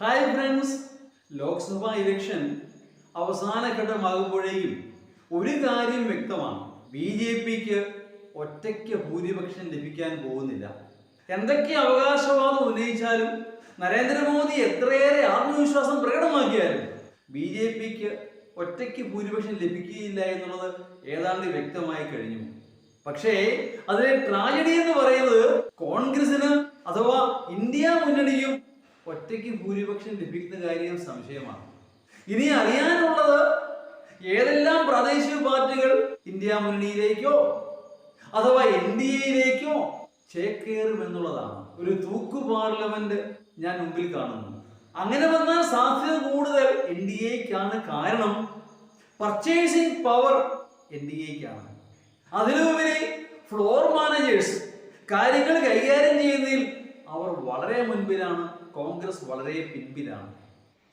Hi friends Lok Sabha election അവസാന ഘട്ടമാകുമ്പോഴേക്കും ഒരു കാര്യം വ്യക്തമാണ്. ബി ജെ പിക്ക് ഒറ്റയ്ക്ക് ഭൂരിപക്ഷം ലഭിക്കാൻ പോകുന്നില്ല. എന്തൊക്കെ അവകാശവാദം ഉന്നയിച്ചാലും നരേന്ദ്രമോദി എത്രയേറെ ആത്മവിശ്വാസം പ്രകടമാക്കിയാലും ബി ജെ പിക്ക് ഒറ്റയ്ക്ക് ഭൂരിപക്ഷം ലഭിക്കുകയില്ല എന്നുള്ളത് ഏതാണ്ട് വ്യക്തമായി കഴിഞ്ഞു. പക്ഷേ അതിലെ ട്രാജഡി എന്ന് പറയുന്നത് കോൺഗ്രസിന് അഥവാ ഇന്ത്യ മുന്നണിയും ഒറ്റയ്ക്ക് ഭൂരിപക്ഷം ലഭിക്കുന്ന കാര്യം സംശയമാണ്. ഇനി അറിയാനുള്ളത് ഏതെല്ലാം പ്രാദേശിക പാർട്ടികൾ ഇന്ത്യ മുന്നണിയിലേക്കോ അഥവാ എൻ ഡി എയിലേക്കോ ചേക്കേറും എന്നുള്ളതാണ്. ഒരു തൂക്കു പാർലമെന്റ് ഞാൻ മുമ്പിൽ കാണുന്നു. അങ്ങനെ വന്നാൽ സാധ്യത കൂടുതൽ എൻ ഡി എക്കാണ് കാരണം പർച്ചേസിംഗ് പവർ എൻ ഡി എക്കാണ്. അതിലുപരി ഫ്ലോർ മാനേജേഴ്സ് കാര്യങ്ങൾ കൈകാര്യം ചെയ്യുന്നതിൽ അവർ വളരെ മുൻപിലാണ്. കോൺഗ്രസ് വളരെ പിൻപിലാണ്.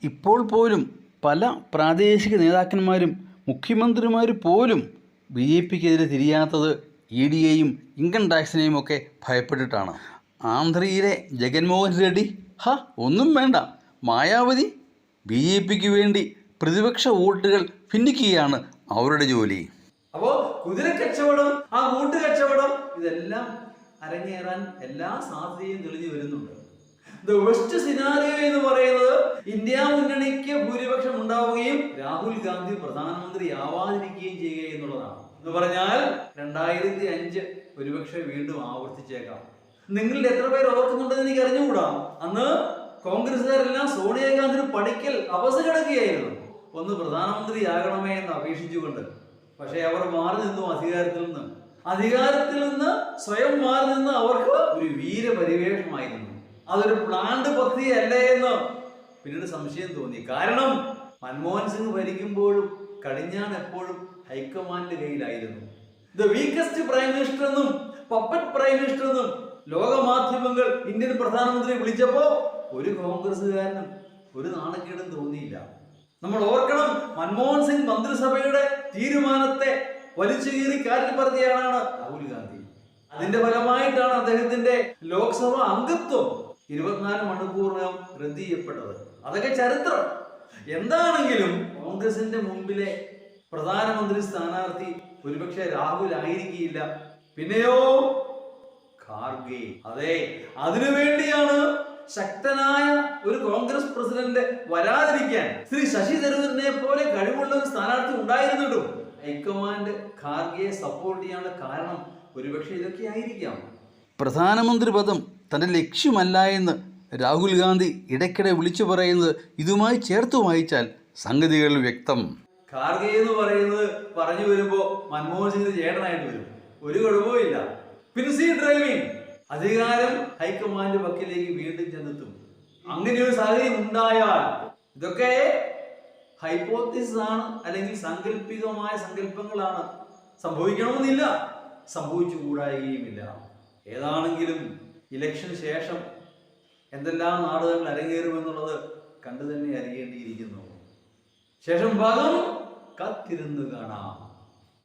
ഇപ്പോൾ പോലും പല പ്രാദേശിക നേതാക്കന്മാരും മുഖ്യമന്ത്രിമാർ പോലും ബി ജെ പിക്കെതിരെ തിരിയാത്തത് ഇ ഡിയെയും ഇൻകം ടാക്സിനെയും ഒക്കെ ഭയപ്പെട്ടിട്ടാണ്. ആന്ധ്രയിലെ ജഗൻമോഹൻ റെഡ്ഡി ഹ ഒന്നും വേണ്ട. മായാവതി ബി ജെ പിക്ക് വേണ്ടി പ്രതിപക്ഷ വോട്ടുകൾ ഭിന്നിക്കുകയാണ് അവരുടെ ജോലി. അപ്പോ കുതിര കച്ചവടം ആ വോട്ട് കച്ചവടം ഇതെല്ലാം അരങ്ങേറാൻ എല്ലാ സാധ്യതയും തെളിഞ്ഞു വരുന്നുണ്ട്. ദ വെസ്റ്റ് സിനാരിയോ എന്ന് പറയുന്നത് ഇന്ത്യ മുന്നണിക്ക് ഭൂരിപക്ഷം ഉണ്ടാവുകയും രാഹുൽ ഗാന്ധി പ്രധാനമന്ത്രി ആവാതിരിക്കുകയും ചെയ്യുക എന്നുള്ളതാണ്. എന്ന് പറഞ്ഞാൽ രണ്ടായിരത്തി അഞ്ച് ഒരുപക്ഷെ വീണ്ടും ആവർത്തിച്ചേക്കാം. നിങ്ങളിൽ എത്ര പേർ ഓർക്കുന്നുണ്ടെന്ന് എനിക്ക് അറിഞ്ഞുകൂടാ? അന്ന് കോൺഗ്രസുകാരെല്ലാം സോണിയാഗാന്ധിന് പഠിക്കൽ അവസ്ഥ കിടക്കുകയായിരുന്നു ഒന്ന് പ്രധാനമന്ത്രിയാകണമേ എന്ന് അപേക്ഷിച്ചുകൊണ്ട്. പക്ഷേ അവർ മാറി നിന്നു അധികാരത്തിൽ നിന്ന്. അധികാരത്തിൽ നിന്ന് സ്വയം മാറി നിന്ന് അവർക്ക് ഒരു വീരപരിവേഷമായിരുന്നു. അതൊരു പ്ലാന്റ് പദ്ധതിയല്ലേ എന്ന് പിന്നീട് സംശയം തോന്നി. കാരണം മൻമോഹൻ സിംഗ് ഭരിക്കുമ്പോഴും കടിഞ്ഞാൻ എപ്പോഴും ഹൈക്കമാൻഡിന്റെ കയ്യിലായിരുന്നു. ദ വീക്കസ്റ്റ് പ്രൈം മിനിസ്റ്റർ എന്നും പപ്പറ്റ് പ്രൈം മിനിസ്റ്റർ എന്നും ലോകമാധ്യമങ്ങൾ ഇന്ത്യൻ പ്രധാനമന്ത്രി വിളിച്ചപ്പോ ഒരു കോൺഗ്രസ്സുകാരനും ഒരു നാണക്കേടും തോന്നിയില്ല. നമ്മൾ ഓർക്കണം മൻമോഹൻ സിംഗ് മന്ത്രിസഭയുടെ തീരുമാനത്തെ വലിച്ചു കീറി കാറ്റിൽ പറത്തിയാണ് രാഹുൽ ഗാന്ധി. അതിന്റെ ഫലമായിട്ടാണ് അദ്ദേഹത്തിന്റെ ലോക്സഭ അംഗത്വം ഇരുപത്തിനാല് മണിക്കൂറിനകം റദ്ദ് ചെയ്യപ്പെട്ടത്. അതൊക്കെ ചരിത്രം. എന്താണെങ്കിലും കോൺഗ്രസിന്റെ മുമ്പിലെ പ്രധാനമന്ത്രി സ്ഥാനാർത്ഥി ഒരുപക്ഷെ രാഹുൽ ആയിരിക്കില്ല. പിന്നെയോ ഖാർഗെ. അതെ അതിനുവേണ്ടിയാണ് ശക്തനായ ഒരു കോൺഗ്രസ് പ്രസിഡന്റ് വരാതിരിക്കാൻ ശ്രീ ശശി തരൂരിനെ പോലെ കഴിവുള്ള ഒരു സ്ഥാനാർത്ഥി ഉണ്ടായിരുന്നിട്ടും ഹൈക്കമാൻഡ് ഖാർഗെയെ സപ്പോർട്ട് ചെയ്യാനുള്ള കാരണം ഒരുപക്ഷെ ഇതൊക്കെ ആയിരിക്കാം പ്രധാനമന്ത്രി പദം തന്റെ ലക്ഷ്യമല്ല എന്ന് രാഹുൽ ഗാന്ധി ഇടയ്ക്കിടെ വിളിച്ചു പറയുന്നത് ഇതുമായി ചേർത്ത് വായിച്ചാൽ സംഗതികൾ വ്യക്തം. ഖാർഗെ എന്ന് പറയുന്നത് പറഞ്ഞു വരുമ്പോൾ മൻമോഹൻ സിംഗ് ചേട്ടനായിട്ട് വരും. ഒരു കുഴപ്പവും ഇല്ല. പിൻസി ഡ്രൈവിംഗ്. അധികാരം ഹൈക്കമാൻഡ് പക്കിലേക്ക് വീണ്ടും ചെന്നെത്തും. അങ്ങനെ ഒരു സാഹചര്യം ഉണ്ടായാൽ ഇതൊക്കെ ഹൈപ്പോത്തിസ് ആണ് അല്ലെങ്കിൽ സാങ്കല്പികമായ സങ്കല്പങ്ങളാണ്. സംഭവിക്കണമെന്നില്ല. സംഭവിച്ചു കൂടായികയുമില്ല ഏതാണെങ്കിലും ഇലക്ഷന് ശേഷം എന്തെല്ലാം നാടകങ്ങൾ അരങ്ങേറുമെന്നുള്ളത് കണ്ടു തന്നെ അറിയേണ്ടിയിരിക്കുന്നു. ശേഷം ഭാഗം കാത്തിരുന്ന് കാണാം.